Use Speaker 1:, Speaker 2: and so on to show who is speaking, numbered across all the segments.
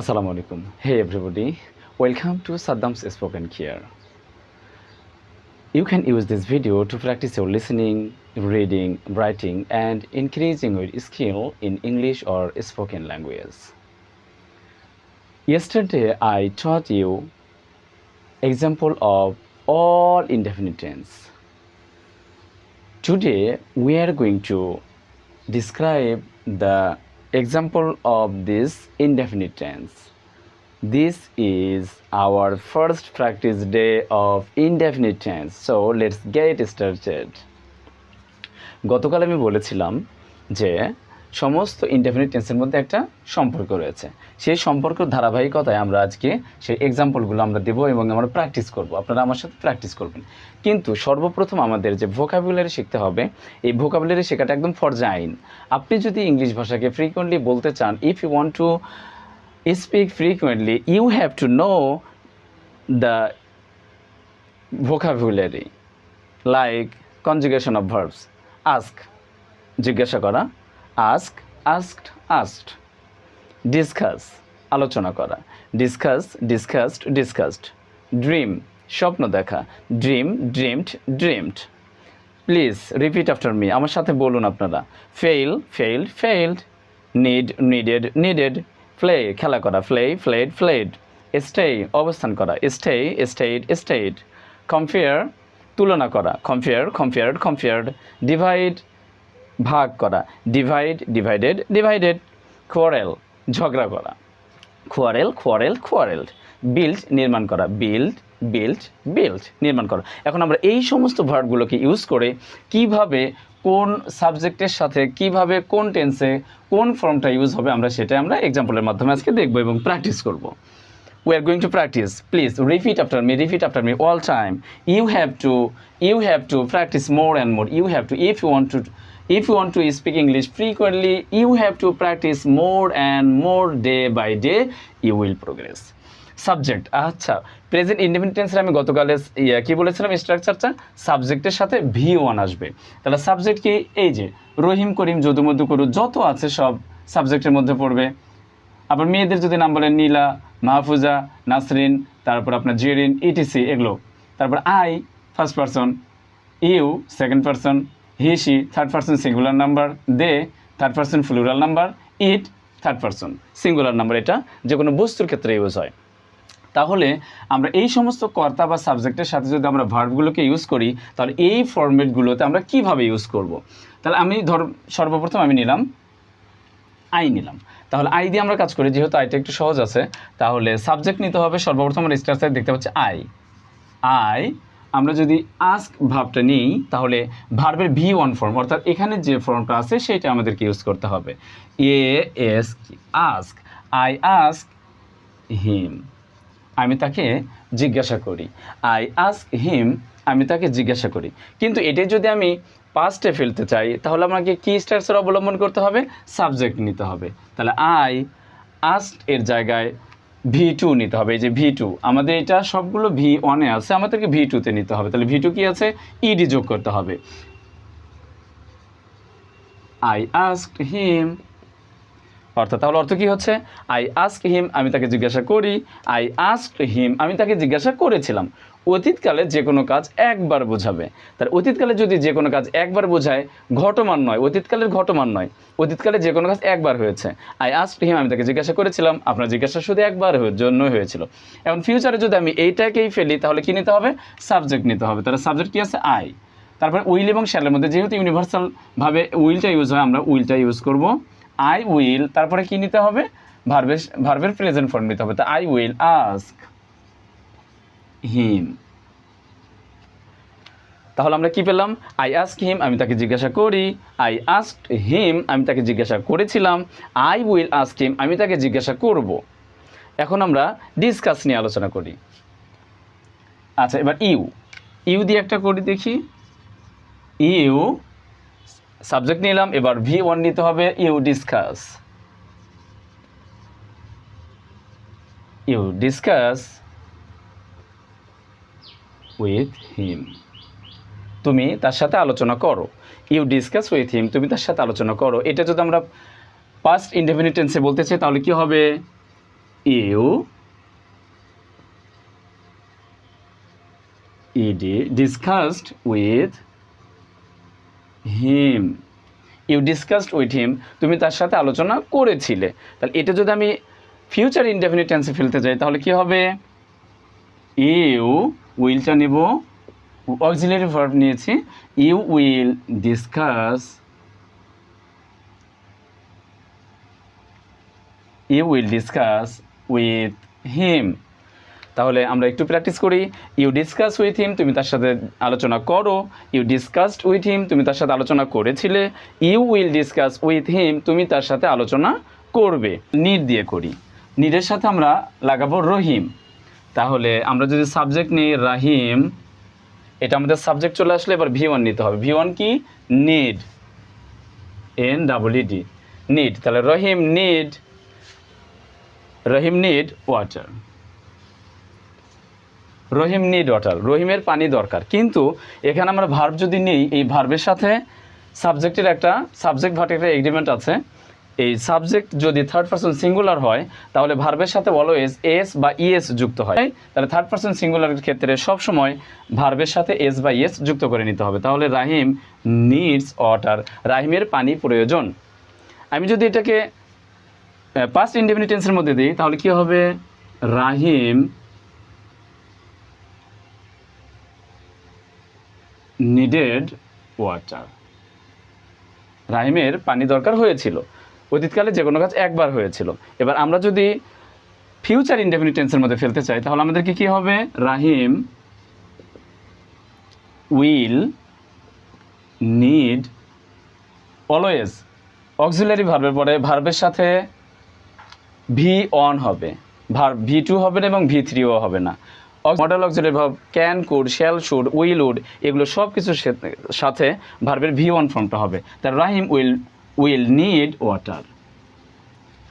Speaker 1: Assalamu alaikum. Hey everybody, welcome to Saddam's Spoken Here. You can use this video to practice your listening, reading, writing, and increasing your skill in English or spoken language. Yesterday I taught you example of all indefinite tense. Today we are going to describe the example of this indefinite tense. This is our first practice day of indefinite tense. So let's get started. গতকাল আমি বলেছিলাম যে সমস্ত indefinite টেন্সের মধ্যে একটা সম্পর্ক রয়েছে। সেই সম্পর্কের ধারাবাহিকতায় আমরা আজকে সেই এক্সাম্পলগুলো আমরা দেবো এবং আমরা প্র্যাকটিস করব। আপনারা আমার সাথে প্র্যাকটিস করবেন। কিন্তু সর্বপ্রথম আমাদের যে ভোকাবুলারি শিখতে হবে, এই ভোকাবুলারি শেখাটা একদম ফরজাইন আপনি যদি ইংলিশ ভাষাকে ফ্রিকোয়েন্টলি বলতে চান if you want to speak frequently you have to know the vocabulary like conjugation of verbs ask জিজ্ঞাসা করা আস্ক আস্কড আস্কড ডিসকাস আলোচনা করা। ডিসকাস ডিসকাসড ডিসকাসড ড্রিম স্বপ্ন দেখা। Dream dreamed dreamed please repeat after me আমার সাথে বলুন আপনারা। Fail failed failed need needed needed play খেলা করা। প্লে ফ্লেড ফ্লেড স্টে অবস্থান করা। স্টে স্টেড স্টেড কম্পেয়ার তুলনা করা। কম্পেয়ার কম্পেয়ার্ড কম্পেয়ার্ড ডিভাইড ভাগ করা। ডিভাইড ডিভাইডেড ডিভাইডেড কোয়ারেল ঝগড়া করা। খোয়ারেল খোয়ারেল খোয়ারেল বিল্ড নির্মাণ করা। বিল্ড বিল্ড বিল্ড নির্মাণ করা। এখন আমরা এই সমস্ত ভার্বগুলোকে ইউজ করে কীভাবে কোন সাবজেক্টের সাথে, কীভাবে কোন টেন্সে কোন ফর্মটা ইউজ হবে আমরা সেটা আমরা এক্সাম্পলের মাধ্যমে আজকে দেখব এবং প্র্যাকটিস করব। We are going to practice. Please, repeat after me, repeat after me all time. You have to, you have to practice more and more. You have to, if you want to if you want to speak english frequently, you have to practice more and more day by day, you will progress. Subject আচ্ছা present ইন্ডিপেন্ডেন্সের আমি গতকালে ইয়া, কী বলেছিলাম স্ট্রাকচারটা সাবজেক্টের সাথে V one আসবে। তাহলে সাবজেক্ট কি? এই যে, রহিম, করিম যদুমধু করু, যত আছে সব সাবজেক্টের মধ্যে পড়বে। আবার মেয়েদের যদি নাম বলেন নীলা, মাহফুজা, নাসরিন, তারপর আপনার জেরিন ইটিসি এগুলো। তারপর I first person you second person he she third person singular number they third person plural number it third person singular number এটা যে কোনো বস্তুর ক্ষেত্রে ইউজ হয়। তাহলে আমরা এই সমস্ত কর্তা বা সাবজেক্টের সাথে যদি আমরা ভার্বগুলোকে ইউজ করি, তাহলে এই ফরম্যাটগুলোতে আমরা কীভাবে ইউজ করব। তাহলে আমি ধর, সর্বপ্রথম আমি নিলাম আই নিলাম। তাহলে আই দিয়ে আমরা কাজ করি, যেহেতু আইটা একটু সহজ আছে, তাহলে সাবজেক্ট নিতে হবে, সর্বপ্রথম আমরা স্ট্রাকচার দেখতে পাচ্ছি আই আই আমরা যদি আস্ক ভাবটা নিই, তাহলে ভার্বের ভি ওয়ান ফর্ম অর্থাৎ এখানে যে ফর্মটা আছে, সেটা আমাদেরকে ইউজ করতে হবে। A S ask I ask him আমি তাকে জিজ্ঞাসা করি। আই আস্ক হিম আমি তাকে জিজ্ঞাসা করি। কিন্তু এটাই যদি আমি পাস্টে ফেলতে চাই, তাহলে আমাকে কি স্ট্রাকচার অবলম্বন করতে হবে? সাবজেক্ট নিতে হবে। তাহলে আই আস্ট এর জায়গায় ভি টু নিতে হবে, এই যে ভি টু আমাদের এটা সবগুলো ভি ওয়ানে আছে, আমাদেরকে ভি টুতে নিতে হবে। তাহলে ভি টু কি আছে? ইডি যোগ করতে হবে। আই আস্ক হিম অর্থাৎ তাহলে অর্থ কি হচ্ছে? আই আস্ক হিম আমি তাকে জিজ্ঞাসা করি। আই আস্ক হিম আমি তাকে জিজ্ঞাসা করেছিলাম। অতীতকালে যে কোনো কাজ একবার বোঝাবে। তার অতীতকালে যদি যে কোনো কাজ একবার বোঝায়, ঘটমান নয়। অতীতকালের ঘটমান নয়। অতীতকালে যে কোনো কাজ একবার হয়েছে। আই আস্ক হিম আমি তাকে জিজ্ঞাসা করেছিলাম। আপনার জিজ্ঞাসা শুধু একবার জন্যই হয়েছিল। এখন ফিউচারে যদি আমি এইটাকেই ফেলি, তাহলে কী নিতে হবে? সাবজেক্ট নিতে হবে। তাহলে সাবজেক্ট কী আছে? আই তারপরে উইল এবং শ্যালের মধ্যে যেহেতু ইউনিভার্সালভাবে উইলটা ইউজ হয়, আমরা উইলটা ইউজ করব। আই উইল তারপরে কি নিতে হবে? ভার্বের ভার্বের প্রেজেন্ট ফর্ম নিতে হবে। তো আই উইল আস্ক হিম তাহলে আমরা কি পেলাম? আই আস্ক হিম আমি তাকে জিজ্ঞাসা করি। আই আস্ক হিম আমি তাকে জিজ্ঞাসা করেছিলাম। আই উইল আস্ক হিম আমি তাকে জিজ্ঞাসা করব। এখন আমরা ডিসকাস নিয়ে আলোচনা করি। আচ্ছা এবার ইউ ইউ দিয়ে একটা করি দেখি। ইউ সাবজেক্ট নিলাম, এবার ভি ওয়ান নিতে হবে you discuss you discuss with him তুমি তার সাথে আলোচনা করো। ইউ ডিসকাস উইথ হিম তুমি তার সাথে আলোচনা করো। এটা যদি আমরা পাস্ট ইনডেফিনিট টেন্সে বলতে চাই, তাহলে কি হবে? You ED discussed with him you discussed with him তুমি তার সাথে আলোচনা করেছিলে। তাহলে এটা যদি আমি ফিউচার ইনডেফিনিট টেন্সে ফেলতে যাই, তাহলে কি হবে? ইউ উইলটা নেব। অক্সিলারি ভার্ব নিয়েছি। You will discuss you will discuss with him তাহলে আমরা একটু প্র্যাকটিস করি। ইউ ডিসকাস উইথ হিম তুমি তার সাথে আলোচনা করো। ইউ ডিসকাসড উইথ হিম তুমি তার সাথে আলোচনা করেছিলে। You will discuss with him তুমি তার সাথে আলোচনা করবে। নিড দিয়ে করি। নিডের সাথে আমরা লাগাবো রহিম। তাহলে আমরা যদি সাবজেক্ট নিই, রাহিম, এটা আমাদের সাবজেক্ট চলে আসলে এবার ভি ওয়ান নিতে হবে। ভি ওয়ান কি? Need N double D need তাহলে Rahim need Rahim need water Rahim need water রহিমের পানি দরকার। কিন্তু এখানে আমরা ভার্ব যদি নেই, এই ভার্বের সাথে সাবজেক্টের একটা সাবজেক্ট ভার্বের একটা এগ্রিমেন্ট আছে। এই সাবজেক্ট যদি থার্ড পার্সন সিঙ্গুলার হয়, তাহলে ভার্বের সাথে অলওয়েজ এস বা ইএস যুক্ত হয়। তাহলে থার্ড পার্সন সিঙ্গুলারের ক্ষেত্রে সবসময় ভার্বের সাথে এস বা ইএস যুক্ত করে নিতে হবে। তাহলে রাহিম নিডস ওয়াটার রাহিমের পানি প্রয়োজন। আমি যদি এটাকে পাস্ট ইন্ডিপেন্ডেন্সের মধ্যে দিই, তাহলে কি হবে? রাহিম নিডেড ওয়াটার রাহিমের পানি দরকার হয়েছিল। অতীতকালে যে কোনো কাজ একবার হয়েছিল। এবার আমরা যদি ফিউচার ইনডেফিনিট টেন্সের মধ্যে ফেলতে চাই, তাহলে আমাদেরকে কি হবে? Rahim will need always auxiliary ভার্বের পরে ভার্বের সাথে ভি অন হবে। ভার ভি টু হবে না এবং ভি থ্রিও হবে না। Modal auxiliary verb can could, shall should, will would, এগুলো সব কিছুর সাথে ভার্বের ভি ওয়ান ফর্মটা হবে। তার Rahim will will need water.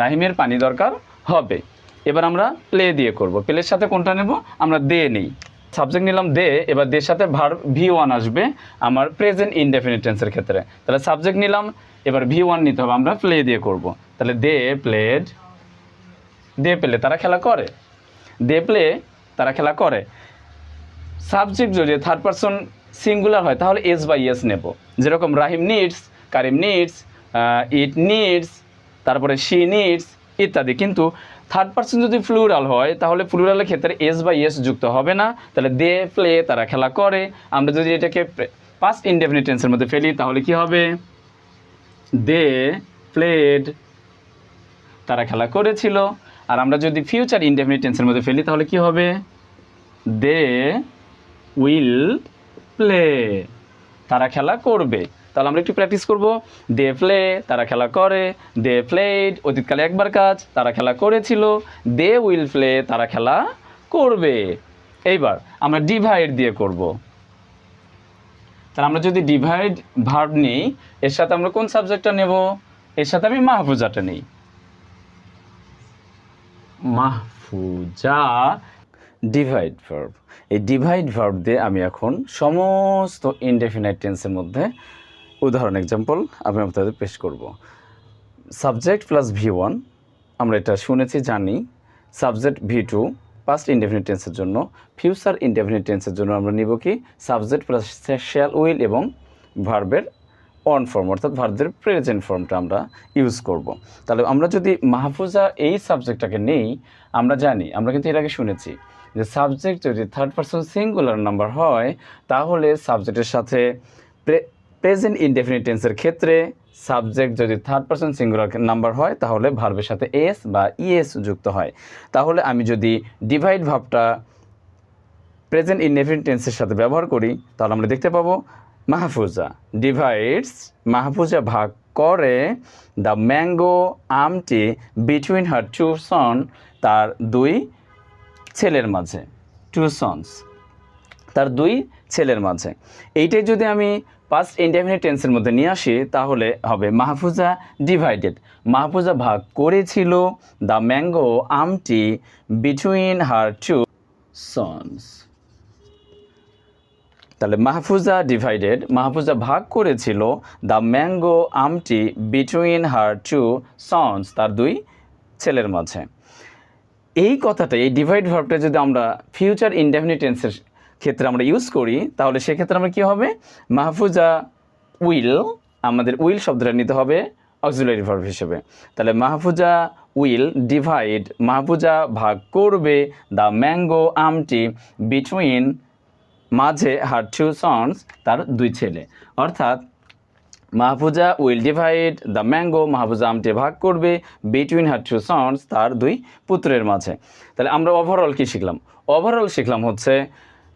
Speaker 1: রাহিমের পানি দরকার হবে। এবার আমরা প্লে দিয়ে করব। প্লের সাথে কোনটা নেব? আমরা দে নেই। সাবজেক্ট নিলাম দে, এবার দের সাথে ভার ভি ওয়ান আসবে আমার প্রেজেন্ট ইনডেফিনিট টেন্সের ক্ষেত্রে। তাহলে সাবজেক্ট নিলাম, এবার ভি ওয়ান নিতে হবে, আমরা প্লে দিয়ে করব। তাহলে দে প্লেড, দে প্লে, তারা খেলা করে। দে প্লে তারা খেলা করে। সাবজেক্ট যদি থার্ড পারসন সিঙ্গুলার হয়, তাহলে এস বাই এস নেব। যেরকম Rahim needs Karim needs it needs তারপরে শি নিডস ইত্যাদি। কিন্তু থার্ড পার্সন যদি ফ্লুরাল হয়, তাহলে ফ্লুরালের ক্ষেত্রে এস বাই এস যুক্ত হবে না। তাহলে দে প্লে তারা খেলা করে। আমরা যদি এটাকে পাস্ট ইনডেফিনিট টেন্সের মধ্যে ফেলি, তাহলে কি হবে? দে প্লেড তারা খেলা করেছিল। আর আমরা যদি ফিউচার ইনডেফিনিট টেন্সের মধ্যে ফেলি, তাহলে কি হবে? দে উইল প্লে তারা খেলা করবে। তাহলে আমরা একটু প্র্যাকটিস করব। দে প্লে তারা খেলা করে। দে প্লেড অতীতকালে একবার কাজ, তারা খেলা করেছিল। দে উইল প্লে তারা খেলা করবে। এইবার আমরা ডিভাইড দিয়ে করব। তাহলে আমরা যদি ডিভাইড ভার্ব নিই, এর সাথে আমরা কোন সাবজেক্টটা নেব? এর সাথে আমি মাহফুজাটা নেই। মাহফুজা। ডিভাইড ভার্ব এই ডিভাইড ভার্ব দিয়ে আমি এখন সমস্ত ইনডেফিনাইট টেন্সের মধ্যে উদাহরণ এক্সাম্পল আমি আপনাদের পেশ করব। সাবজেক্ট প্লাস ভি ওয়ান আমরা এটা শুনেছি, জানি। Subject V two past indefinite টেন্সের জন্য। ফিউচার ইনডেফিনিট টেন্সের জন্য আমরা নিব কি? সাবজেক্ট প্লাস শ্যাল উইল এবং ভার্বের অন ফর্ম অর্থাৎ ভার্বের প্রেজেন্ট ফর্মটা আমরা ইউজ করব। তাহলে আমরা যদি মাহফুজা এই সাবজেক্টটাকে নেই, আমরা জানি, আমরা কিন্তু এর আগে শুনেছি যে সাবজেক্ট যদি থার্ড পার্সন সিঙ্গুলার নাম্বার হয়, তাহলে সাবজেক্টের সাথে প্রেজেন্ট ইনডেফিনিট টেন্সের ক্ষেত্রে সাবজেক্ট যদি থার্ড পার্সন সিঙ্গুলার নাম্বার হয়, তাহলে ভার্বের সাথে এস বা ইএস যুক্ত হয়। তাহলে আমি যদি ডিভাইড ভাবটা প্রেজেন্ট ইনডেফিনিট টেন্সের সাথে ব্যবহার করি, তাহলে আমরা দেখতে পাবো মাহফুজা ডিভাইডস মাহফুজা ভাগ করে দ্য ম্যাঙ্গো আমটি বিটুইন হার টু সন তার দুই ছেলের মাঝে টু সন্স তার দুই ছেলের মাঝে। এইটাই যদি আমি পাস্ট ইনডেফিনিট টেন্সের মধ্যে নিয়ে আসি, তাহলে হবে মাহফুজা ডিভাইডেড মাহফুজা ভাগ করেছিল দ্য ম্যাঙ্গো আমটি বিটুইন হার টু সন্স তাহলে মাহফুজা ডিভাইডেড মাহফুজা ভাগ করেছিল দ্য ম্যাঙ্গো আমটি বিটুইন হার টু সন্স তার দুই ছেলের মাঝে। এই কথাটা, এই ডিভাইড ভার্বটা যদি আমরা ফিউচার ইনডেফিনিটেন্সের ক্ষেত্রে আমরা ইউজ করি, তাহলে সেক্ষেত্রে আমরা কী হবে? মাহফুজা উইল আমাদের উইল শব্দটা নিতে হবে অক্সিলারি ভার্ব হিসেবে। তাহলে মাহফুজা উইল ডিভাইড মাহফুজা ভাগ করবে দ্য ম্যাঙ্গো আমটি বিটুইন মাঝে হার টু সন্স তার দুই ছেলে। অর্থাৎ, Mahfuza will divide the mango Mahfuza আমটি ভাগ করবে বিটুইন হার টু সন্স তার দুই পুত্রের মাঝে। তাহলে আমরা ওভারঅল কী শিখলাম? ওভারঅল শিখলাম হচ্ছে,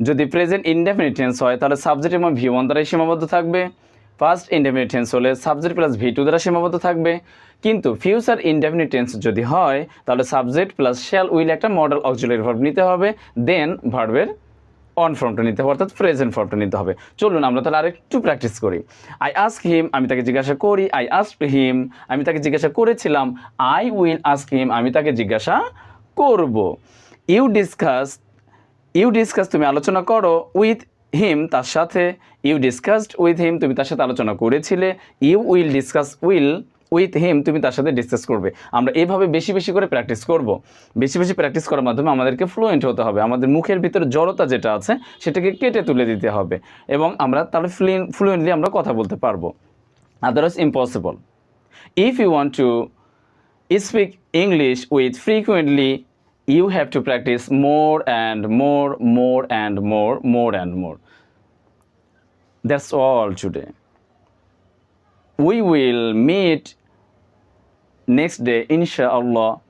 Speaker 1: যদি প্রেজেন্ট ইনডেফিনিট টেন্স হয়, তাহলে সাবজেক্ট এবং ভি ওয়ান দ্বারাই সীমাবদ্ধ থাকবে। ফার্স্ট ইনডেফিনিট টেন্স হলে সাবজেক্ট প্লাস ভি টু দ্বারা সীমাবদ্ধ থাকবে। কিন্তু ফিউচার ইনডেফিনিট টেন্স যদি হয়, তাহলে সাবজেক্ট প্লাস শ্যাল উইল একটা মডেল অক্সিলারি ভার্ব নিতে হবে। দেন ভার্বের অন ফর্মটা নিতে হবে, অর্থাৎ প্রেজেন্ট ফর্মটা নিতে হবে। চলুন আমরা তাহলে আরেকটু প্র্যাকটিস করি। আই আস্ক হিম আমি তাকে জিজ্ঞাসা করি আই আস্ক হিম আমি তাকে জিজ্ঞাসা করেছিলাম আই উইল আস্ক হিম আমি তাকে জিজ্ঞাসা করব। ইউ ডিসকাস ইউ ডিসকাস তুমি আলোচনা করো উইথ হিম তার সাথে ইউ ডিসকাসড উইথ হিম তুমি তার সাথে আলোচনা করেছিলে you will discuss will with him তুমি তার সাথে ডিসকাস করবে। আমরা এভাবে বেশি বেশি করে প্র্যাকটিস করব। বেশি বেশি প্র্যাকটিস করার মাধ্যমে আমাদেরকে ফ্লুয়েন্ট হতে হবে। আমাদের মুখের ভিতরে জড়তা যেটা আছে সেটাকে কেটে তুলে দিতে হবে এবং আমরা তাহলে ফ্লুয়েন্টলি আমরা কথা বলতে পারব। Otherwise impossible if you want to speak English with frequently, you have to practice more and more, more and more, more and more. That's all today. We will meet next day, inshallah.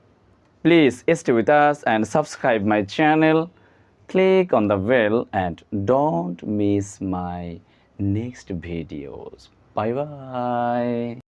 Speaker 1: Please stay with us and subscribe my channel. Click on the bell and don't miss my next videos. Bye bye.